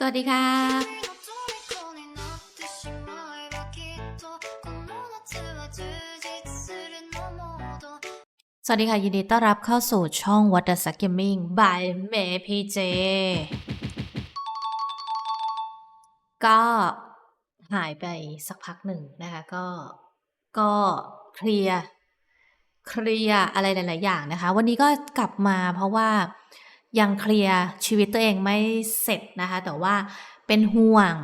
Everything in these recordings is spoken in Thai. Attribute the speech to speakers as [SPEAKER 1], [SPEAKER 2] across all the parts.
[SPEAKER 1] สวัสดีค่ะสวัสดีค่ะ ยินดีต้อนรับเข้าสู่ช่อง What the Suck Gaming by เมพีเก็หายไปสักพักหนึ่งนะคะ ก็ก็เคลียร์เคลียร์อะไรหลาย ๆ อย่างนะคะ วันนี้ก็กลับมาเพราะว่า ยังเคลียร์ชีวิตตัวเองไม่เสร็จนะคะ แต่ว่าเป็นห่วง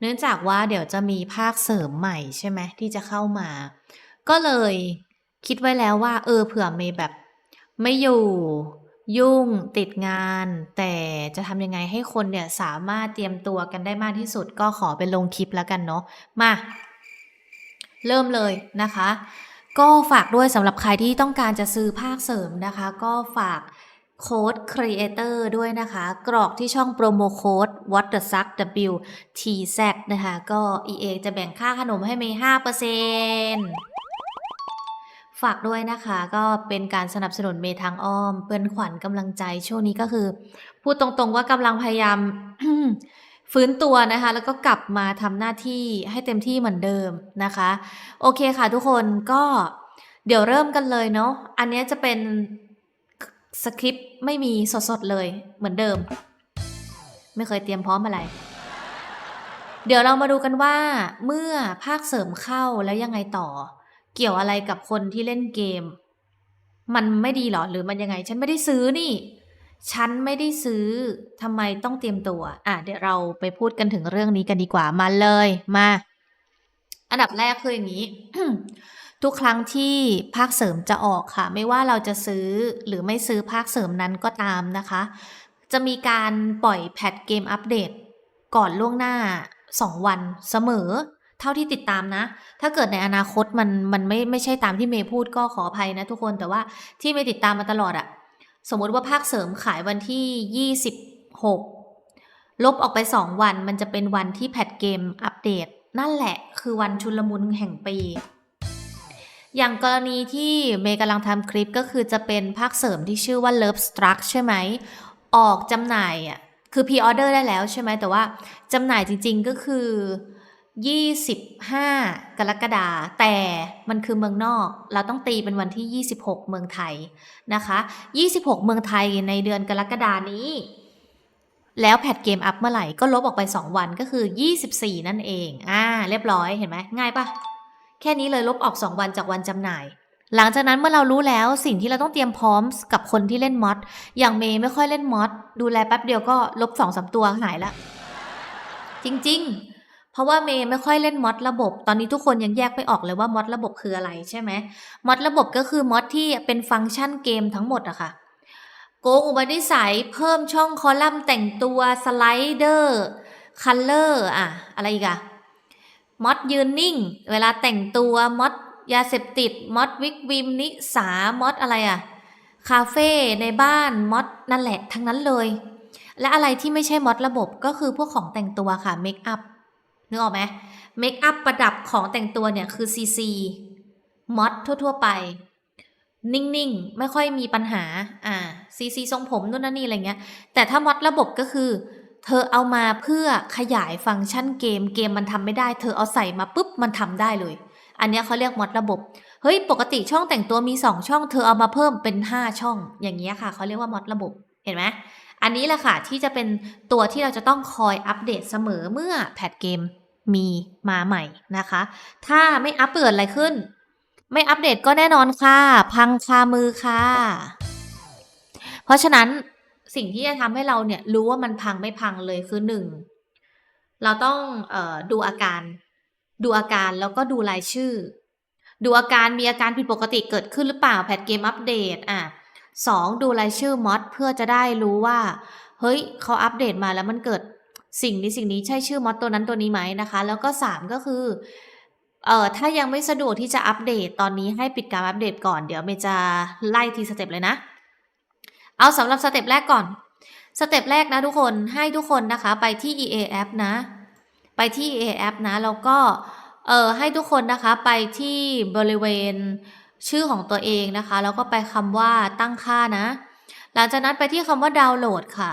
[SPEAKER 1] เนื่องจากว่าเดี๋ยวจะมีภาคเสริมใหม่ใช่ไหมที่จะเข้ามา ก็เลยคิดไว้แล้วว่า เออเผื่อเมย์แบบไม่อยู่ยุ่งติดงาน แต่จะทำยังไงให้คนเนี่ยสามารถเตรียมตัวกันได้มากที่สุด ก็ขอเป็นลงคลิปแล้วกันเนาะมา เริ่มเลยนะคะ ก็ฝากด้วยสำหรับใครที่ต้องการจะซื้อภาคเสริมนะคะ ก็ฝาก โค้ด Creator ด้วยนะคะ กรอกที่ช่องโปรโมโค้ด What the Suck W T Z นะคะ ก็ EA จะแบ่งค่าขนมให้เมย์5%ฝากด้วยนะคะก็เป็นการสนับสนุนเมย์ทางอ้อม เป็นขวัญกำลังใจช่วงนี้ก็คือ พูดตรงๆว่ากำลังพยายาม ฟื้นตัวนะคะ แล้วก็กลับมาทำหน้าที่ให้เต็มที่เหมือนเดิมนะคะ โอเคค่ะทุกคนก็เดี๋ยวเริ่มกันเลยเนาะอันนี้จะเป็น สคริปต์ไม่มีสดๆเลยเหมือนเดิม ไม่เคยเตรียมพร้อมอะไร เดี๋ยวเรามาดูกันว่า เมื่อภาคเสริมเข้าแล้วยังไงต่อ เกี่ยวอะไรกับคนที่เล่นเกม มันไม่ดีหรอหรือมันยังไง ฉันไม่ได้ซื้อนี่ ฉันไม่ได้ซื้อทำไมต้องเตรียมตัว อะเดี๋ยวเราไปพูดกันถึงเรื่องนี้กันดีกว่ามาเลยมา อันดับแรกคืออย่างนี้ ทุกครั้งที่ภาคเสริมจะออกค่ะ ไม่ว่าเราจะซื้อหรือไม่ซื้อภาคเสริมนั้นก็ตามนะคะ จะมีการปล่อยแพทเกมอัปเดต ก่อนล่วงหน้า 2 วันเสมอ เท่าที่ติดตามนะ ถ้าเกิดในอนาคตมันมันไม่ไม่ใช่ตามที่เมย์พูดก็ขออภัยนะทุกคนแต่ว่าที่เมย์ติดตามมาตลอดอะสมมติว่าภาคเสริมขายวันที่ 26 ลบออกไป 2 วัน มันจะเป็นวันที่แพทเกมอัปเดต นั่นแหละคือวันชุลมุนแห่งปี อย่างกรณีที่เมย์กำลังทำคลิปก็คือจะเป็นภาคเสริมที่ชื่อว่า Love Struck ใช่ไหม ออกจำหน่ายอะคือพ r ออเดอร์ได้แล้วใช่ไหมแต่ว่าจำหน่ายจริงๆก็คือ 25 กรกฎาแต่มันคือเมืองนอก เราต้องตีเป็นวันที่ 26 เมืองไทยนะคะ 26 เมืองไทยในเดือนกรกฎานี้ แล้วแพทเกมอัพเมื่อไหร่ก็ลบออกไป 2 วันก็คือ 24 นั่นเอง อ่า เรียบร้อยเห็นไหมง่ายปะ แค่นี้เลยลบออก 2 วันจากวันจำหน่าย หลังจากนั้นเมื่อเรารู้แล้วสิ่งที่เราต้องเตรียมพร้อมกับคนที่เล่นมอดอย่างเมย์ไม่ค่อยเล่นมอดดูแลแป๊บเดียวก็ลบสองสามตัวหายละจริง ๆเพราะว่าเมย์ไม่ค่อยเล่นมอดระบบ ตอนนี้ทุกคนยังแยกไม่ออกเลยว่ามอดระบบคืออะไรใช่ไหมมอดระบบก็คือมอดที่เป็นฟังก์ชันเกมทั้งหมดอะค่ะ โกงอุปนิสัยเพิ่มช่องคอลัมน์แต่งตัวสไลเดอร์คัลเลอร์อะอะไรอีกอะ มอดยืนนิ่ง เวลาแต่งตัวมอดยาเสพติดมอดวิกวิมนิสามอดอะไรอะคาเฟ่ในบ้านมอดนั่นแหละทั้งนั้นเลย และอะไรที่ไม่ใช่มอดระบบก็คือพวกของแต่งตัวค่ะเมคอัพนึกออกไหมเมคอัพประดับของแต่งตัวเนี่ยคือซีซีมอดทั่ว ๆ ไป นิ่ง ๆ ไม่ค่อยมีปัญหา อ่าซีซีทรงผมนู่นนั่นนี่อะไรเงี้ย แต่ถ้ามอดระบบก็คือ เธอเอามาเพื่อขยายฟังก์ชันเกม เกมมันทำไม่ได้ เธอเอาใส่มาปุ๊บมันทำได้เลย อันนี้เขาเรียกมอดระบบ เฮ้ย ปกติช่องแต่งตัวมี 2 ช่อง เธอเอามาเพิ่มเป็น 5 ช่อง อย่างเงี้ยค่ะ เขาเรียกว่ามอดระบบ เห็นไหมอันนี้แหละค่ะที่จะเป็นตัวที่เราจะต้องคอยอัปเดตเสมอเมื่อแพทเกมมีมาใหม่นะคะ ถ้าไม่อัปเกิดอะไรขึ้น ไม่อัปเดตก็แน่นอนค่ะ พังคามือค่ะ เพราะฉะนั้น สิ่งที่จะทำให้เราเนี่ยรู้ว่ามันพังไม่พังเลยคือหนึ่งเราต้องออดูอาการ ดูอาการแล้วก็ดูรายชื่อ ดูอาการมีอาการผิดปกติเกิดขึ้นหรือเปล่าแพทเกมอัปเดตอะสองดูรายชื่อมอดเพื่อจะได้รู้ว่า เฮ้ยเขาอัปเดตมาแล้วมันเกิดสิ่งนี้สิ่งนี้ใช่ชื่อมอดตัวนั้นตัวนี้ไหมนะคะ แล้วก็สามก็คือเอ่อถ้ายังไม่สะดวกที่จะอัปเดตตอนนี้ให้ปิดการอัปเดตก่อนเดี๋ยวเมจะไล่ทีสเต็ปเลยนะ เอาสำหรับสเต็ปแรกก่อน สเต็ปแรกนะทุกคนให้ทุกคนนะคะไปที่ EA App นะ ไปที่ EA App นะ แล้วก็เอ่อให้ทุกคนนะคะไปที่บริเวณชื่อของตัวเองนะคะ แล้วก็ไปคำว่าตั้งค่านะ หลังจากนั้นไปที่คำว่าดาวน์โหลดค่ะ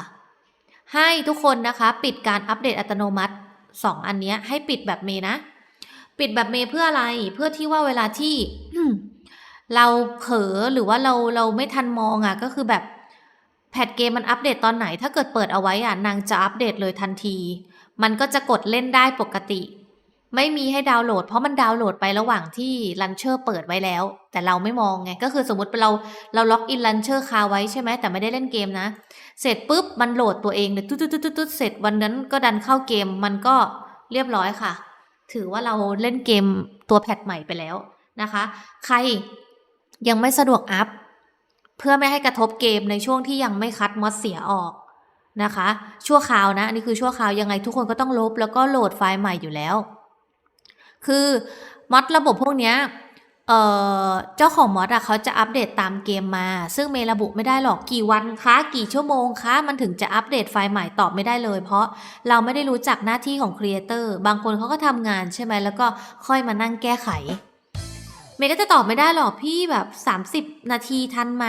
[SPEAKER 1] ให้ทุกคนนะคะ ปิดการอัปเดตอัตโนมัติ 2 อันนี้ให้ปิดแบบเมนะ ปิดแบบเมเพื่ออะไรเพื่อที่ว่าเวลาที่เราเผลอหรือว่าเราเราไม่ทันมองอะก็คือแบบ พทเกมมันอัปเดตตอนไหนถ้าเกิดเปิดเอาไว้อะนางจะอัปเดตเลยทันที มันก็จะกดเล่นได้ปกติ ไม่มีให้ดาวน์โหลด เพราะมันดาวน์โหลดไประหว่างที่ลันเชอร์เปิดไว้แล้ว แต่เราไม่มองไงก็คือสมมติเราเราล็อกอินลันเชอร์คาไว้ใช่ไหมแต่ไม่ได้เล่นเกมนะ เสร็จปุ๊บมันโหลดตัวเองเลยตุ๊ดตุ๊ดตุ๊ดตุ๊ดเสร็จวันนั้นก็ดันเข้าเกมมันก็เรียบร้อยค่ะ ถือว่าเราเล่นเกมตัวแพทใหม่ไปแล้วนะคะ ใครยังไม่สะดวกอัพ เพื่อไม่ให้กระทบเกมในช่วงที่ยังไม่คัดมอดเสียออกนะคะ ชั่วคราวนะ อันนี้คือชั่วคราวยังไงทุกคนก็ต้องลบแล้วก็โหลดไฟล์ใหม่อยู่แล้ว คือมอดระบบพวกเนี้ยเเจ้าของมอดอะเขาจะอัปเดตตามเกมมา ซึ่งเมระบุไม่ได้หรอกกี่วันคะกี่ชั่วโมงคะมันถึงจะอัปเดตไฟล์ใหม่ตอบไม่ได้เลย เพราะเราไม่ได้รู้จักหน้าที่ของครีเอเตอร์บางคนเขาก็ทำงานใช่ไหมแล้วก็ค่อยมานั่งแก้ไข เมย์ก็จะตอบไม่ได้หรอกพี่แบบ 30 นาทีทันไหม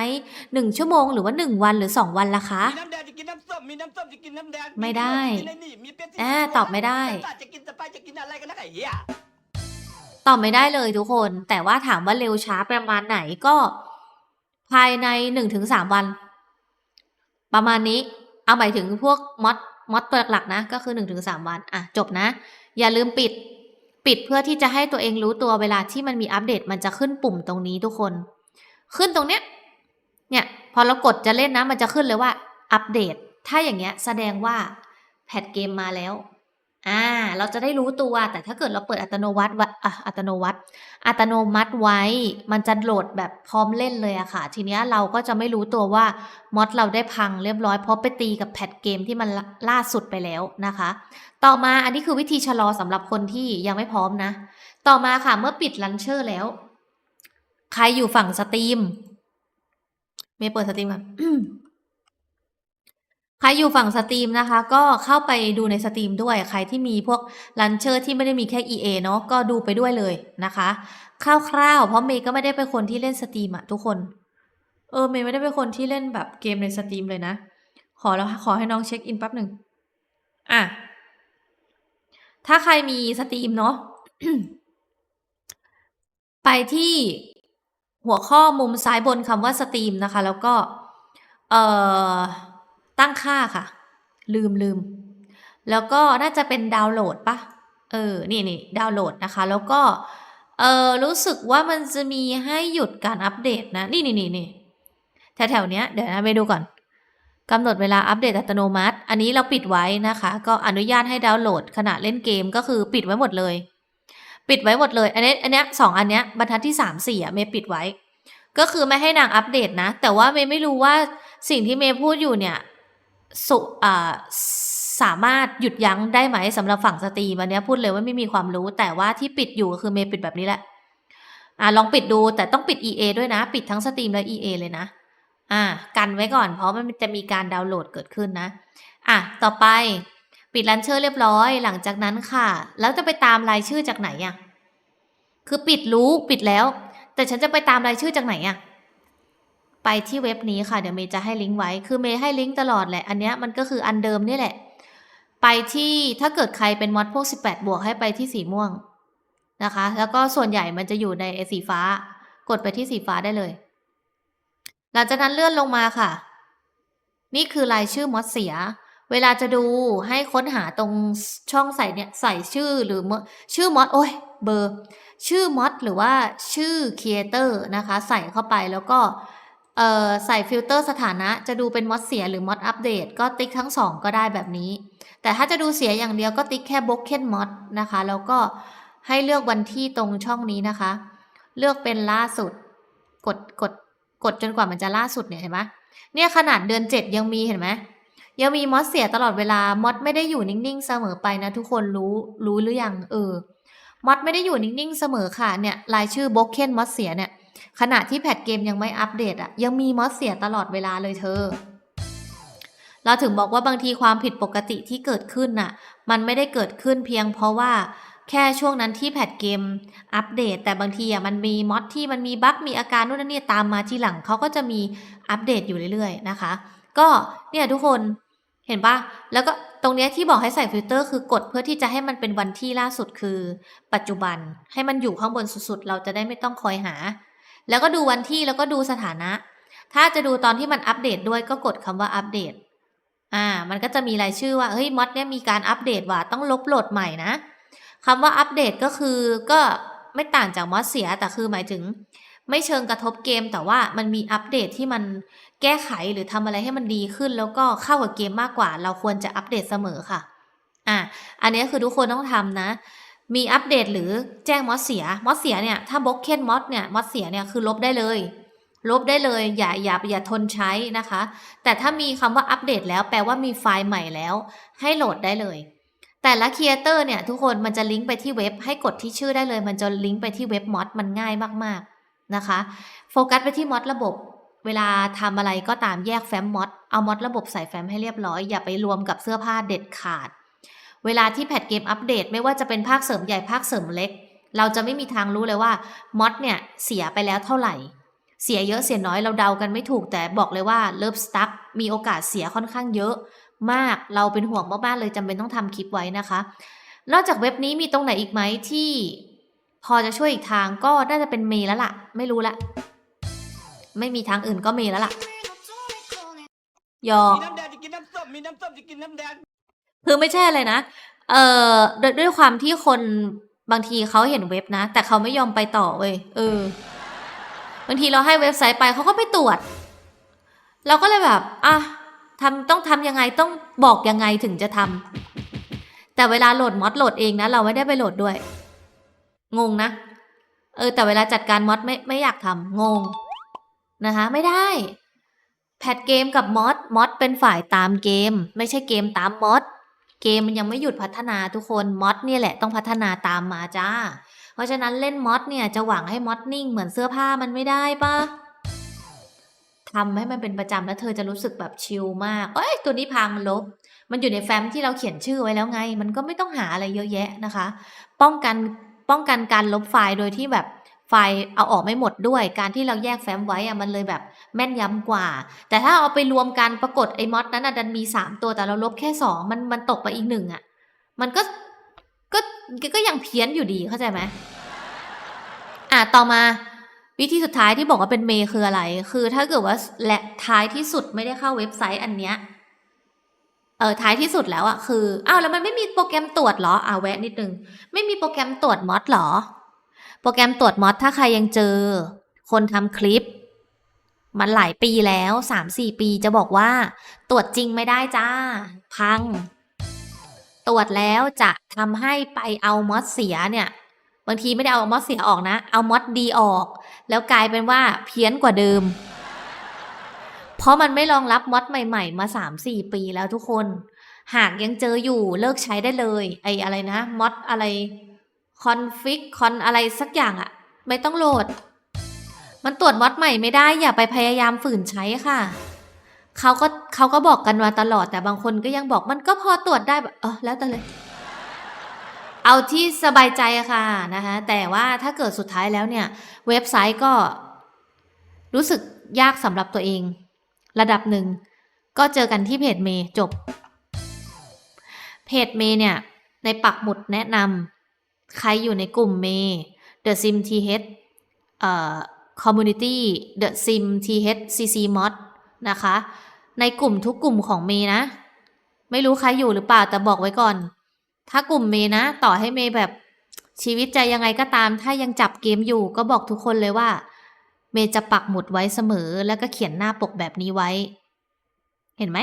[SPEAKER 1] หนึ่งชั่วโมงหรือว่า 1 วันหรือ 2 วันละคะ
[SPEAKER 2] มีน้ำแดงจะกินน้ำส้มมีน้ำส้มจะกินน้ำแดง
[SPEAKER 1] ไม่ได้
[SPEAKER 2] กินอ้นี่มีเป๊ปซี่
[SPEAKER 1] อ่าตอบไม่ได้
[SPEAKER 2] น้ำตาลจะกินสไปร์จะกินอะไรกันนะไอ้เหี้ย
[SPEAKER 1] ตอบไม่ได้เลยทุกคน แต่ว่าถามว่าเร็วช้าประมาณไหนก็ ภายในหนึ่งถึงสามวัน ประมาณนี้ เอาหมายถึงพวกมอดมอดตัวหลักๆนะ ก็คือหนึ่งถึงสามวัน อะ จบนะ อย่าลืมปิด ปิดเพื่อที่จะให้ตัวเองรู้ตัวเวลาที่มันมีอัปเดต มันจะขึ้นปุ่มตรงนี้ทุกคน ขึ้นตรงเนี้ย เนี่ย พอเรากดจะเล่นนะ มันจะขึ้นเลยว่าอัปเดต ถ้าอย่างเงี้ยแสดงว่าแพทเกมมาแล้ว อ่า เราจะได้รู้ตัว แต่ถ้าเกิดเราเปิดอัตโนมัติไว้อะอัตโนมัติอัตโนมัติไว้ มันจะโหลดแบบพร้อมเล่นเลยอะค่ะ ทีเนี้ยเราก็จะไม่รู้ตัวว่ามอดเราได้พังเรียบร้อย เพราะไปตีกับแพทเกมที่มันล่าสุดไปแล้วนะคะ ต่อมาอันนี้คือวิธีชะลอสำหรับคนที่ยังไม่พร้อมนะ ต่อมาค่ะเมื่อปิดลันเชอร์แล้ว ใครอยู่ฝั่งสตรีมเมย์เปิดสตรีมก่อน ใครอยู่ฝั่งสตรีมนะคะ ก็เข้าไปดูในสตรีมด้วยใครที่มีพวกลันเชอร์ที่ไม่ได้มีแค่ EA เนาะก็ดูไปด้วยเลยนะคะคร่าวๆเพราะเมย์ก็ไม่ได้เป็นคนที่เล่นสตรีมอะทุกคน เออเมย์ไม่ได้เป็นคนที่เล่นแบบเกมในสตรีมเลยนะ ขอแล้วขอให้น้องเช็คอินแป๊บหนึ่งอะถ้าใครมีสตรีมเนาะไปที่หัวข้อมุมซ้ายบนคำว่าสตรีมนะคะ แล้วก็ เอ่อ ตั้งค่าค่ะ ลืมลืม แล้วก็น่าจะเป็นดาวน์โหลดปะเออ นี่นี่ดาวน์โหลดนะคะ แล้วก็ เออรู้สึกว่ามันจะมีให้หยุดการอัปเดตนะ นี่นี่นี่นี่แถวๆเนี้ย เดี๋ยวนะไปดูก่อนกำหนดเวลาอัปเดตอัตโนมัติ อันนี้เราปิดไว้นะคะ ก็อนุญาตให้ดาวน์โหลดขณะเล่นเกมก็คือปิดไว้หมดเลย ปิดไว้หมดเลย อันนี้ อันเนี้ยสองอันเนี้ยบรรทัดที่สามสี่อะเมย์ปิดไว้ ก็คือไม่ให้นางอัปเดตนะ แต่ว่าเมย์ไม่รู้ว่าสิ่งที่เมย์พูดอยู่เนี่ย สุอ่าสามารถหยุดยั้งได้ไหมสำหรับฝั่งสตรีมันเนี้ยพูดเลยว่าไม่มีความรู้ แต่ว่าที่ปิดอยู่ก็คือเมย์ปิดแบบนี้แหละอ่าลองปิดดูแต่ต้องปิด EA ด้วยนะ ปิดทั้งสตรีมและ EA เลยนะ อ่า กันไว้ก่อน เพราะมันจะมีการดาวน์โหลดเกิดขึ้นนะ อะ ต่อไปปิดลันเชอร์เรียบร้อย หลังจากนั้นค่ะ แล้วจะไปตามรายชื่อจากไหนอะคือปิดรู้ปิดแล้ว แต่ฉันจะไปตามรายชื่อจากไหนอะ ไปที่เว็บนี้ค่ะ เดี๋ยวเมย์จะให้ลิงก์ไว้ คือเมย์ให้ลิงก์ตลอดแหละ อันเนี้ยมันก็คืออันเดิมนี่แหละ ไปที่ถ้าเกิดใครเป็นมอดพวก 18 บวกให้ไปที่สีม่วงนะคะ แล้วก็ส่วนใหญ่มันจะอยู่ในสีฟ้า กดไปที่สีฟ้าได้เลย หลังจากนั้นเลื่อนลงมาค่ะ นี่คือรายชื่อมอดเสีย เวลาจะดูให้ค้นหาตรงช่องใส่เนี่ยใส่ชื่อหรือมอชื่อมอดโอ้ยเบอร์ ชื่อมอดหรือว่าชื่อครีเอเตอร์นะคะ ใส่เข้าไปแล้วก็ ใส่ฟิลเตอร์สถานะจะดูเป็นมอดเสียหรือมอดอัปเดตก็ติ๊กทั้งสองก็ได้แบบนี้ แต่ถ้าจะดูเสียอย่างเดียวก็ติ๊กแค่ broken mod นะคะ แล้วก็ให้เลือกวันที่ตรงช่องนี้นะคะ เลือกเป็นล่าสุด กดกดกดจนกว่ามันจะล่าสุดเนี่ยเห็นไหมเนี่ยขนาดเดือนเจ็ดยังมีเห็นไหมยังมีมอดเสียตลอดเวลามอดไม่ได้อยู่นิ่งๆ เสมอไปนะทุกคนรู้รู้หรือยังเออมอดไม่ได้อยู่นิ่งๆ เสมอค่ะเนี่ยรายชื่อ broken mod เสียเนี่ย ขณะที่แพทเกมยังไม่อัปเดตอะยังมีมอสเสียตลอดเวลาเลยเธอ เราถึงบอกว่าบางทีความผิดปกติที่เกิดขึ้นน่ะ มันไม่ได้เกิดขึ้นเพียงเพราะว่าแค่ช่วงนั้นที่แพทเกมอัปเดต แต่บางทีอะมันมีมอดที่มันมีบั๊กมีอาการนู่นนี่นี่ตามมาทีหลังเขาก็จะมีอัปเดตอยู่เรื่อยๆนะคะ ก็เนี่ยทุกคนเห็นปะแล้วก็ตรงเนี้ยที่บอกให้ใส่ฟิลเตอร์คือกดเพื่อที่จะให้มันเป็นวันที่ล่าสุดคือ ปัจจุบันให้มันอยู่ข้างบนสุดๆ เราจะได้ไม่ต้องคอยหา แล้วก็ดูวันที่แล้วก็ดูสถานะ ถ้าจะดูตอนที่มันอัปเดตด้วยก็กดคำว่าอัปเดต อ่า มันก็จะมีรายชื่อว่าเฮ้ยมอดเนี่ยมีการอัปเดตว่ะต้องลบโหลดใหม่นะคำว่าอัปเดตก็คือก็ไม่ต่างจากมอดเสียแต่คือหมายถึง ไม่เชิงกระทบเกม แต่ว่ามันมีอัปเดตที่มันแก้ไขหรือทำอะไรให้มันดีขึ้น แล้วก็เข้ากับเกมมากกว่า เราควรจะอัปเดตเสมอค่ะ อะอันนี้คือทุกคนต้องทำนะ มีอัปเดตหรือแจ้งมอดเสีย มอดเสียเนี่ยถ้าบล็อกเคนมอดเนี่ยมอดเสียเนี่ยคือลบได้เลย ลบได้เลยอย่าอย่าอย่าทนใช้นะคะ แต่ถ้ามีคำว่าอัปเดตแล้วแปลว่ามีไฟล์ใหม่แล้ว ให้โหลดได้เลย แต่ละครีเอเตอร์เนี่ยทุกคนมันจะลิงก์ไปที่เว็บ ให้กดที่ชื่อได้เลย มันจะลิงก์ไปที่เว็บมอดมันง่ายมากๆนะคะ โฟกัสไปที่มอดระบบ เวลาทำอะไรก็ตามแยกแฟ้มมอดเอามอดระบบใส่แฟ้มให้เรียบร้อยอย่าไปรวมกับเสื้อผ้าเด็ดขาด เวลาที่แพทเกมอัปเดต ไม่ว่าจะเป็นภาคเสริมใหญ่ภาคเสริมเล็ก เราจะไม่มีทางรู้เลยว่ามอดเนี่ยเสียไปแล้วเท่าไหร่ เสียเยอะเสียน้อยเราเดากันไม่ถูกแต่บอกเลยว่าเลิฟสตั๊กมีโอกาสเสียค่อนข้างเยอะ มากเราเป็นห่วงมากๆเลยจำเป็นต้องทำคลิปไว้นะคะ นอกจากเว็บนี้มีตรงไหนอีกไหมที่พอจะช่วยอีกทางก็น่าจะเป็นเมแล้วล่ะ ไม่รู้ละ ไม่มีทางอื่นก็เมแล้วล่ะยอก คือไม่ใช่อะไรนะ เอ่อด้วยด้วยความที่คนบางทีเขาเห็นเว็บนะ แต่เขาไม่ยอมไปต่อเว้ยเออ บางทีเราให้เว็บไซต์ไปเขาก็ไปตรวจ เราก็เลยแบบอะทำต้องทำยังไงต้องบอกยังไงถึงจะทำแต่เวลาโหลดมอดโหลดเองนะ เราไม่ได้ไปโหลดด้วย งงนะ เออ แต่เวลาจัดการมอดไม่ไม่อยากทำงงนะคะไม่ได้ แพทเกมกับมอดมอดเป็นฝ่ายตามเกม ไม่ใช่เกมตามมอด เกมมันยังไม่หยุดพัฒนาทุกคนมอดเนี่ยแหละต้องพัฒนาตามมาจ้า เพราะฉะนั้นเล่นมอดเนี่ยจะหวังให้มอดนิ่งเหมือนเสื้อผ้ามันไม่ได้ปะทำให้มันเป็นประจำแล้วเธอจะรู้สึกแบบชิลมาก เอ้ยตัวนี้พังลบ มันอยู่ในแฟ้มที่เราเขียนชื่อไว้แล้วไง มันก็ไม่ต้องหาอะไรเยอะแยะนะคะ ป้องกันป้องกันการลบไฟล์โดยที่แบบไฟล์เอาออกไม่หมดด้วย การที่เราแยกแฟ้มไว้อะมันเลยแบบ แม่นยำกว่า แต่ถ้าเอาไปรวมกันปรากฏไอ้มอดนั้นอะดันมีสามตัวแต่เราลบแค่สองมันมันตกไปอีกหนึ่งอะมันก็ก็ก็ยังเพี้ยนอยู่ดีเข้าใจไหมอะต่อมาวิธีสุดท้ายที่บอกว่าเป็นเมย์คืออะไร คือถ้าเกิดว่าและท้ายที่สุดไม่ได้เข้าเว็บไซต์อันเนี้ยเออท้ายที่สุดแล้วอะคืออ้าวแล้วมันไม่มีโปรแกรมตรวจเหรออ่าแวะนิดนึง ไม่มีโปรแกรมตรวจมอดเหรอ โปรแกรมตรวจมอดถ้าใครยังเจอ คนทำคลิป มันหลายปีแล้วสามสี่ปีจะบอกว่า ตรวจจริงไม่ได้จ้า พัง ตรวจแล้วจะทำให้ไปเอามอดเสียเนี่ยบางทีไม่ได้เอามอดเสียออกนะ เอามอดดีออก แล้วกลายเป็นว่าเพี้ยนกว่าเดิม เพราะมันไม่รองรับมอดใหม่ ๆ มาสามสี่ปีแล้วทุกคน หากยังเจออยู่เลิกใช้ได้เลย ไอ้อะไรนะมอดอะไรคอนฟิกคอนอะไรสักอย่างอะไม่ต้องโหลด มันตรวจมอดใหม่ไม่ได้อย่าไปพยายามฝืนใช้ค่ะเขาก็เขาก็บอกกันมาตลอดแต่บางคนก็ยังบอกมันก็พอตรวจได้แบบเออแล้วแต่เลย เอาที่สบายใจค่ะนะคะแต่ว่าถ้าเกิดสุดท้ายแล้วเนี่ย เว็บไซต์ก็รู้สึกยากสำหรับตัวเอง ระดับหนึ่ง ก็เจอกันที่เพจเมย์จบ เพจเมย์เนี่ย ในปักหมุดแนะนำใครอยู่ในกลุ่มเมย์ The Sim TH เอ่อ Community The Sim TH CC Mod นะคะ ในกลุ่มทุกกลุ่มของเมย์นะ ไม่รู้ใครอยู่หรือเปล่าแต่บอกไว้ก่อน ถ้ากลุ่มเมย์นะ ต่อให้เมย์แบบชีวิตใจยังไงก็ตาม ถ้ายังจับเกมอยู่ก็บอกทุกคนเลยว่า เมย์จะปักหมุดไว้เสมอ แล้วก็เขียนหน้าปกแบบนี้ไว้ เห็นไหม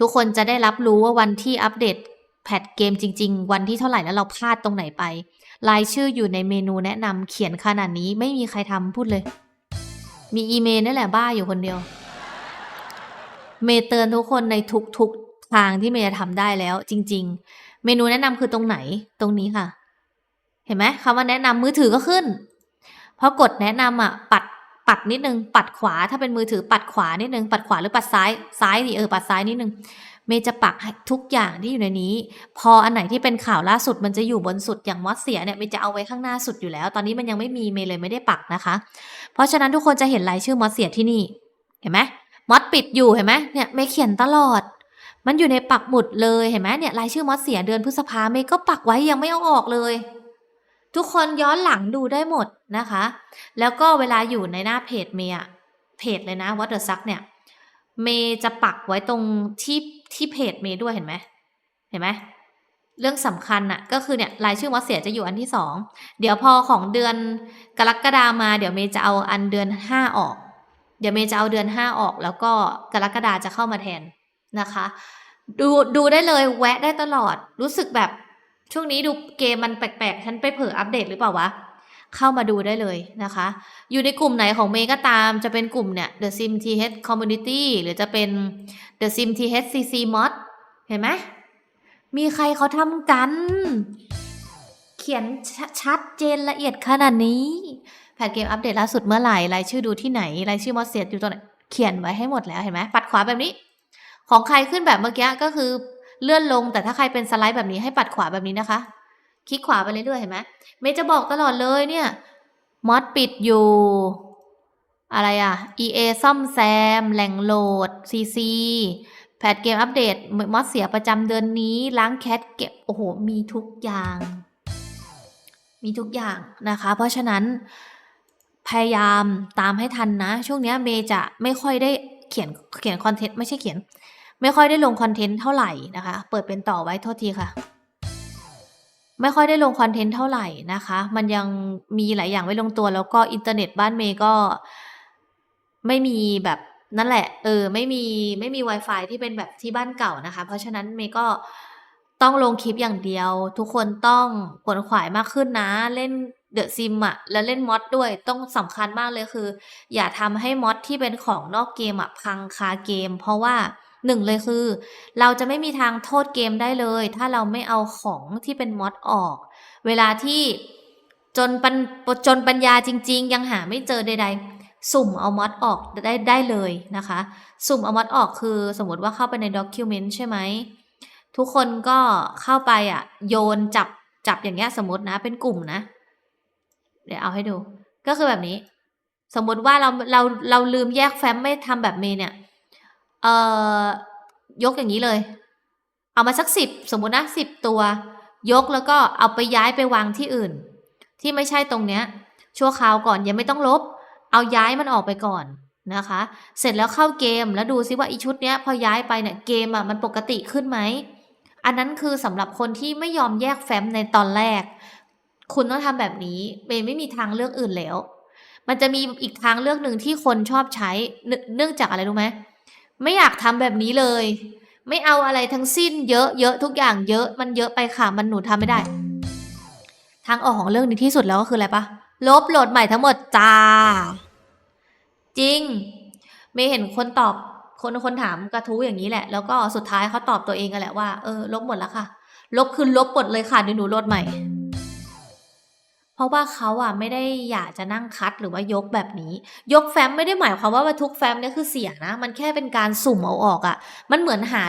[SPEAKER 1] ทุกคนจะได้รับรู้ว่าวันที่อัปเดตแพทเกมจริง ๆ วันที่เท่าไหร่แล้วเราพลาดตรงไหนไป รายชื่ออยู่ในเมนูแนะนำเขียนขนาดนี้ไม่มีใครทำพูดเลย มีอีเมลนั่นแหละบ้าอยู่คนเดียว เมย์เตือนทุกคนในทุกๆทางที่เมย์จะทำได้แล้ว จริง ๆ เมนูแนะนำคือตรงไหนตรงนี้ค่ะ เห็นไหมคำว่าแนะนำมือถือก็ขึ้นพอกดแนะนำอะปัดปัดนิดนึง ปัดขวาถ้าเป็นมือถือปัดขวานิดนึง ปัดขวาหรือปัดซ้ายซ้ายดิเออปัดซ้ายนิดนึง เมย์จะปักทุกอย่างที่อยู่ในนี้ พออันไหนที่เป็นข่าวล่าสุดมันจะอยู่บนสุดอย่างมอสเสียเนี่ยเมย์จะเอาไว้ข้างหน้าสุดอยู่แล้ว ตอนนี้มันยังไม่มีเมย์เลยไม่ได้ปักนะคะ เพราะฉะนั้นทุกคนจะเห็นรายชื่อมอสเสียที่นี่เห็นไหมมอสปิดอยู่เห็นไหมเนี่ยเมย์เขียนตลอด มันอยู่ในปักหมุดเลยเห็นไหมเนี่ยรายชื่อมอสเสียเดือนพฤษภาเมย์ก็ปักไว้ยังไม่เอาออกเลย ทุกคนย้อนหลังดูได้หมดนะคะ แล้วก็เวลาอยู่ในหน้าเพจเมย์อะเพจเลยนะ What the Suck เนี่ย เมย์จะปักไว้ตรงที่ที่เพจเมย์ด้วยเห็นไหมเห็นไหมเรื่องสำคัญอะก็คือเนี่ยรายชื่อมอสเสียจะอยู่อันที่สองเดี๋ยวพอของเดือนกรกฎามาเดี๋ยวเมย์จะเอาอันเดือนห้าออก เดี๋ยวเมย์จะเอาเดือนห้าออก แล้วก็กรกฎาจะเข้ามาแทนนะคะ ดูดูได้เลยแวะได้ตลอดรู้สึกแบบช่วงนี้ดูเกมมันแปลกๆ ฉันไปเผลออัปเดตหรือเปล่าวะ เข้ามาดูได้เลยนะคะ อยู่ในกลุ่มไหนของเมย์ก็ตามจะเป็นกลุ่มเนี่ย The Sim TH Community หรือจะเป็น The Sim TH CC Mod เห็นไหมมีใครเขาทำกัน เขียนชชัดเจนละเอียดขนาดนี้ แพทเกมอัปเดตล่าสุดเมื่อไหร่รายชื่อดูที่ไหนรายชื่อมอสเซียอยู่ตรงไหนเขียนไว้ให้หมดแล้วเห็นไหมปัดขวาแบบนี้ ของใครขึ้นแบบเมื่อกี้ก็คือเลื่อนลงแต่ถ้าใครเป็นสไลด์แบบนี้ให้ปัดขวาแบบนี้นะคะ คลิกขวาไปเรื่อยๆเห็นไหมเมย์จะบอกตลอดเลยเนี่ยมอดปิดอยู่ อะไรอะ EA ซ่อมแซม แหล่งโหลด CC แพทเกมอัปเดตมอดเสียประจำเดือนนี้ ล้างแคทเก็บ โอ้โห มีทุกอย่าง มีทุกอย่างนะคะ เพราะฉะนั้นพยายามตามให้ทันนะ ช่วงนี้เมย์จะไม่ค่อยได้เขียนเขียนคอนเทนต์ไม่ใช่เขียน ไม่ค่อยได้ลงคอนเทนต์เท่าไหร่นะคะ เปิดเป็นต่อไว้โทษทีค่ะ ไม่ค่อยได้ลงคอนเทนต์เท่าไหร่นะคะ มันยังมีหลายอย่างไม่ลงตัว แล้วก็อินเทอร์เน็ตบ้านเมย์ก็ ไม่มีแบบนั่นแหละ เออ ไม่มีไม่มี Wi-Fi ที่เป็นแบบที่บ้านเก่านะคะ เพราะฉะนั้นเมย์ก็ต้องลงคลิปอย่างเดียว ทุกคนต้องขวนขวายมากขึ้นนะ เล่นเดอะซิมอะแล้วเล่นมอดด้วยต้องสำคัญมากเลยคือ อย่าทำให้มอดที่เป็นของนอกเกมอะพังคาเกม เพราะว่า หนึ่งเลยคือ เราจะไม่มีทางโทษเกมได้เลย ถ้าเราไม่เอาของที่เป็นมอดออก เวลาที่จนปัญจนปัญญาจริง ๆ ยังหาไม่เจอใด ๆ สุ่มเอามอดออกได้ได้เลยนะคะ สุ่มเอามอดออกคือสมมติว่าเข้าไปในด็อกิวเมนต์ใช่ไหม ทุกคนก็เข้าไปอะ โยนจับจับอย่างเงี้ยสมมตินะเป็นกลุ่มนะ เดี๋ยวเอาให้ดู ก็คือแบบนี้ สมมติว่าเราเราเราลืมแยกแฟ้มไม่ทำแบบเมเนี่ย เอ่อยกอย่างนี้เลย เอามาสักสิบสมมุตินะสิบตัว ยกแล้วก็เอาไปย้ายไปวางที่อื่น ที่ไม่ใช่ตรงเนี้ย ชั่วคราวก่อนยังไม่ต้องลบ เอาย้ายมันออกไปก่อนนะคะ เสร็จแล้วเข้าเกมแล้วดูซิว่าอีชุดเนี้ยพอย้ายไปเนี่ยเกมอะมันปกติขึ้นไหมอันนั้นคือสำหรับคนที่ไม่ยอมแยกแฟ้มในตอนแรก คุณต้องทำแบบนี้เมย์ไม่มีทางเลือกอื่นแล้ว มันจะมีอีกทางเลือกหนึ่งที่คนชอบใช้เนื่องจากอะไรรู้ไหม ไม่อยากทำแบบนี้เลย ไม่เอาอะไรทั้งสิ้นเยอะเยอะทุกอย่างเยอะมันเยอะไปค่ะมันหนูทำไม่ได้ ทางออกของเรื่องนี้ที่สุดแล้วก็คืออะไรปะลบโหลดใหม่ทั้งหมดจ้า จริงเมย์เห็นคนตอบคนคนถามกระทู้อย่างนี้แหละ แล้วก็สุดท้ายเขาตอบตัวเองกันแหละว่าเออลบหมดแล้วค่ะ ลบคือลบหมดเลยค่ะเดี๋ยวหนูโหลดใหม่ เพราะว่าเขาอะไม่ได้อยากจะนั่งคัดหรือว่ายกแบบนี้ ยกแฟ้มไม่ได้หมายความว่าทุกแฟ้มเนี่ยคือเสียนะ มันแค่เป็นการสุ่มเอาออกอะ มันเหมือนหา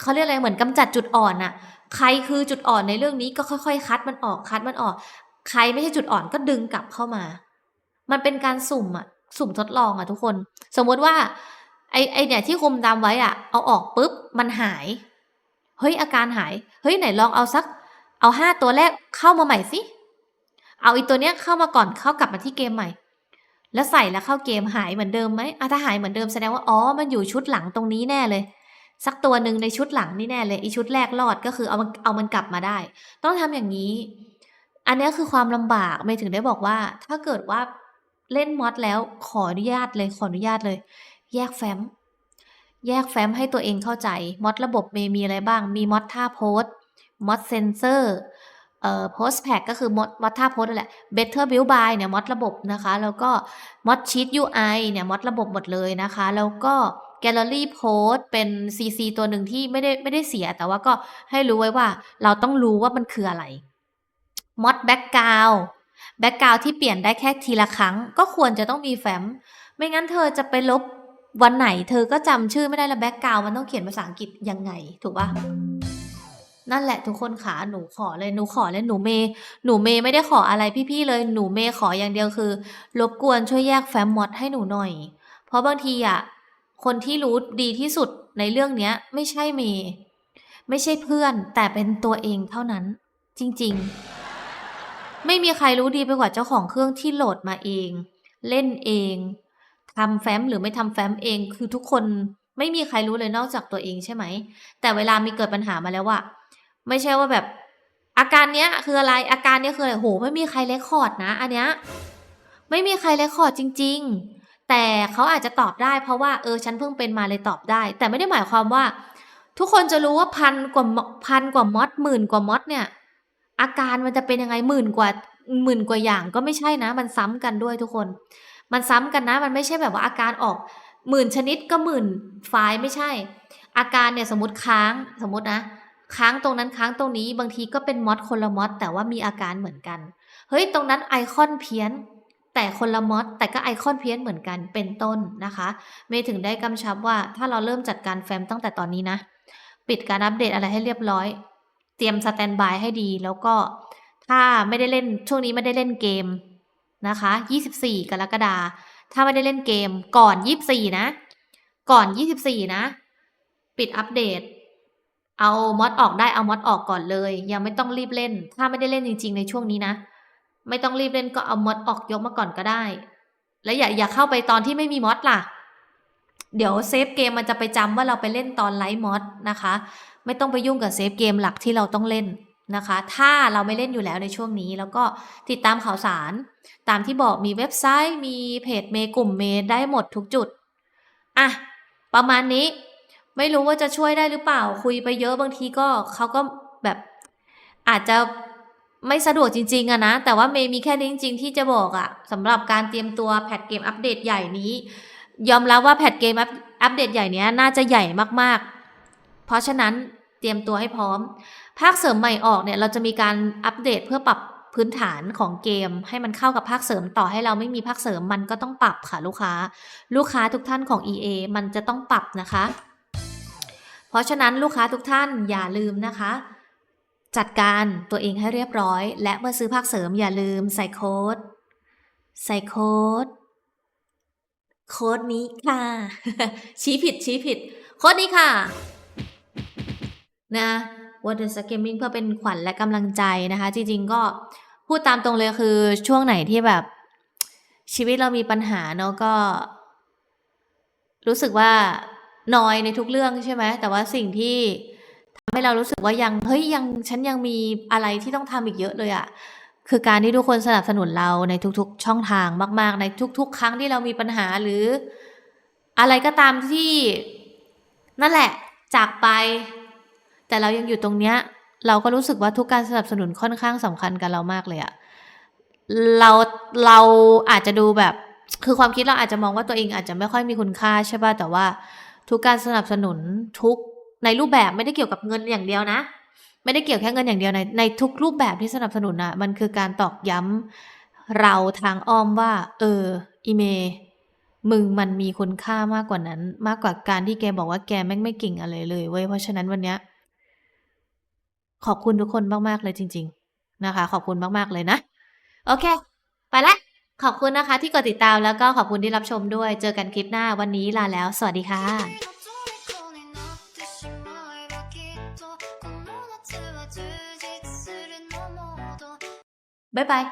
[SPEAKER 1] เขาเรียกอะไรเหมือนกำจัดจุดอ่อนอะ ใครคือจุดอ่อนในเรื่องนี้ก็ค่อยๆ คัดมันออกคัดมันออก ใครไม่ใช่จุดอ่อนก็ดึงกลับเข้ามา มันเป็นการสุ่มอะ สุ่มทดลองอะทุกคน สมมติว่า ไอไอเนี่ยที่คุมตามไว้อะ เอาออกปุ๊บมันหาย เฮ้ยอาการหาย เฮ้ยไหนลองเอาสัก เอาห้าตัวแรกเข้ามาใหม่สิ เอาอีตัวเนี้ยเข้ามาก่อนเข้ากลับมาที่เกมใหม่ แล้วใส่แล้วเข้าเกมหายเหมือนเดิมไหมอะถ้าหายเหมือนเดิมแสดงว่าอ๋อมันอยู่ชุดหลังตรงนี้แน่เลย สักตัวหนึ่งในชุดหลังนี่แน่เลยอีชุดแรกรอดก็คือเอามันเอามันกลับมาได้ ต้องทำอย่างนี้ อันนี้คือความลำบากไม่ถึงได้บอกว่า ถ้าเกิดว่าเล่นมอดแล้วขออนุญาตเลยขออนุญาตเลย แยกแฟ้มแยกแฟ้มให้ตัวเองเข้าใจ มอดระบบเมย์มีอะไรบ้าง มีมอดท่าโพสมอดเซนเซอร์ เอ่อโพสแพ็กก็คือมดมดท่าโพสนั่นแหละ Better Build by เนี่ยมดระบบนะคะ แล้วก็มดชีต UI เนี่ยมดระบบหมดเลยนะคะ แล้วก็ Gallery Post เป็น CC ตัวหนึ่งที่ไม่ได้ไม่ได้เสีย แต่ว่าก็ให้รู้ไว้ว่าเราต้องรู้ว่ามันคืออะไรมดแบ็กกราวแบ็กกราวที่เปลี่ยนได้แค่ทีละครั้ง ก็ควรจะต้องมีแฟ้ม ไม่งั้นเธอจะไปลบวันไหน เธอก็จำชื่อไม่ได้แล้วแบ็กกราวมันต้องเขียนภาษาอังกฤษยังไง ถูกปะ นั่นแหละทุกคนขาหนูขอเลยหนูขอเลยหนูเมย์หนูเมย์ไม่ได้ขออะไรพี่ๆเลยหนูเมย์ขออย่างเดียวคือ รบกวนช่วยแยกแฟ้มมอดให้หนูหน่อย เพราะบางทีอะคนที่รู้ดีที่สุดในเรื่องเนี้ย ไม่ใช่เมย์ไม่ใช่เพื่อน แต่เป็นตัวเองเท่านั้น จริงๆ ไม่มีใครรู้ดีไปกว่าเจ้าของเครื่องที่โหลดมาเอง เล่นเองทำแฟ้มหรือไม่ทำแฟ้มเองคือทุกคนไม่มีใครรู้เลยนอกจากตัวเองใช่ไหม แต่เวลามีเกิดปัญหามาแล้วว่า ไม่ใช่ว่าแบบอาการเนี้ยคืออะไรอาการเนี้ยคืออะไรโหไม่มีใครเลคคอร์ดนะ อันเนี้ยไม่มีใครเลคคอร์ดจริง ๆ แต่เขาอาจจะตอบได้เพราะว่าเออฉันเพิ่งเป็นมาเลยตอบได้ แต่ไม่ได้หมายความว่า ทุกคนจะรู้ว่าพันกว่าพันกว่ามอดหมื่นกว่ามอดเนี่ย อาการมันจะเป็นยังไงหมื่นกว่าหมื่นกว่าอย่างก็ไม่ใช่นะ มันซ้ำกันด้วยทุกคน มันซ้ำกันนะ มันไม่ใช่แบบว่าอาการออกหมื่นชนิดก็หมื่นไฟล์ไม่ใช่ อาการเนี่ยสมมติค้างสมมตินะ ค้างตรงนั้นค้างตรงนี้บางทีก็เป็นมอดคนละมอดแต่ว่ามีอาการเหมือนกัน เฮ้ยตรงนั้นไอคอนเพี้ยน แต่คนละมอดแต่ก็ไอคอนเพี้ยนเหมือนกันเป็นต้นนะคะเมย์ถึงได้กำชับว่าถ้าเราเริ่มจัดการแฟ้มตั้งแต่ตอนนี้นะ ปิดการอัปเดตอะไรให้เรียบร้อย เตรียมสแตนบายให้ดีแล้วก็ถ้าไม่ได้เล่นช่วงนี้ไม่ได้เล่นเกมนะคะ 24 กรกฎาถ้าไม่ได้เล่นเกมก่อน 24 นะ ก่อน 24 นะ ปิดอัปเดต เอามอดออกได้เอามอดออกก่อนเลย ยังไม่ต้องรีบเล่น ถ้าไม่ได้เล่นจริง ๆ ในช่วงนี้นะ ไม่ต้องรีบเล่นก็เอามอดออกยกมาก่อนก็ได้ แล้วอย่าอย่าเข้าไปตอนที่ไม่มีมอดล่ะ เดี๋ยวเซฟเกมมันจะไปจำว่าเราไปเล่นตอนไลฟ์มอดนะคะ ไม่ต้องไปยุ่งกับเซฟเกมหลักที่เราต้องเล่นนะคะ ถ้าเราไม่เล่นอยู่แล้วในช่วงนี้แล้วก็ติดตามข่าวสาร ตามที่บอกมีเว็บไซต์ มีเพจเมกลุ่มเมย์ได้หมดทุกจุดอะประมาณนี้ ไม่รู้ว่าจะช่วยได้หรือเปล่าคุยไปเยอะบางทีก็เขาก็แบบอาจจะไม่สะดวกจริงๆอะนะ แต่ว่าเมย์มีแค่นี้จริง ๆ ที่จะบอกอะสำหรับการเตรียมตัวแพทเกมอัปเดตใหญ่นี้ ยอมรับว่าแพทเกมอัปเดตใหญ่เนี้ยน่าจะใหญ่มากๆ เพราะฉะนั้นเตรียมตัวให้พร้อม ภาคเสริมใหม่ออกเนี่ย เราจะมีการอัปเดตเพื่อปรับพื้นฐานของเกม ให้มันเข้ากับภาคเสริมต่อให้เราไม่มีภาคเสริมมันก็ต้องปรับค่ะลูกค้า ลูกค้าทุกท่านของ EA มันจะต้องปรับนะคะ เพราะฉะนั้นลูกค้าทุกท่านอย่าลืมนะคะ จัดการตัวเองให้เรียบร้อย และเมื่อซื้อภาคเสริมอย่าลืมใส่โค้ด ใส่โค้ด โค้ดนี้ค่ะ ชี้ผิดชี้ผิด โค้ดนี้ค่ะ นะ What is Gaming เพื่อเป็นขวัญและกำลังใจนะคะ จริงๆก็พูดตามตรงเลยคือช่วงไหนที่แบบ ชีวิตเรามีปัญหาเนาะก็ รู้สึกว่า น้อยในทุกเรื่องใช่ไหมแต่ว่าสิ่งที่ทำให้เรารู้สึกว่ายังเฮ้ยยังฉันยังมีอะไรที่ต้องทำอีกเยอะเลยอะคือการที่ทุกคนสนับสนุนเราในทุกๆ ช่องทางมากๆ ในทุก ๆ ครั้งที่เรามีปัญหาหรือ อะไรก็ตามที่นั่นแหละจากไป แต่เรายังอยู่ตรงเนี้ย เราก็รู้สึกว่าทุกการสนับสนุนค่อนข้างสำคัญกับเรามากเลยอะเราเราอาจจะดูแบบคือความคิดเราอาจจะมองว่าตัวเองอาจจะไม่ค่อยมีคุณค่าใช่ป่ะแต่ว่า ทุกการสนับสนุนทุกในรูปแบบไม่ได้เกี่ยวกับเงินอย่างเดียวนะ ไม่ได้เกี่ยวแค่เงินอย่างเดียวในในทุกรูปแบบที่สนับสนุนอะมันคือการตอกย้ำเราทางอ้อมว่า เออ อีเม มึงมันมีคุณค่ามากกว่านั้น มากกว่าการที่แกบอกว่าแกแม่งไม่เก่งอะไรเลยเว้ยเพราะฉะนั้นวันเนี้ยขอบคุณทุกคนมาก ๆ เลยจริง ๆ นะคะ ขอบคุณมาก ๆ เลยนะ โอเค ไปละ ขอบคุณนะคะที่กดติดตามแล้วก็ขอบคุณที่รับชมด้วย เจอกันคลิปหน้าวันนี้ลาแล้ว สวัสดีค่ะบ๊ายบาย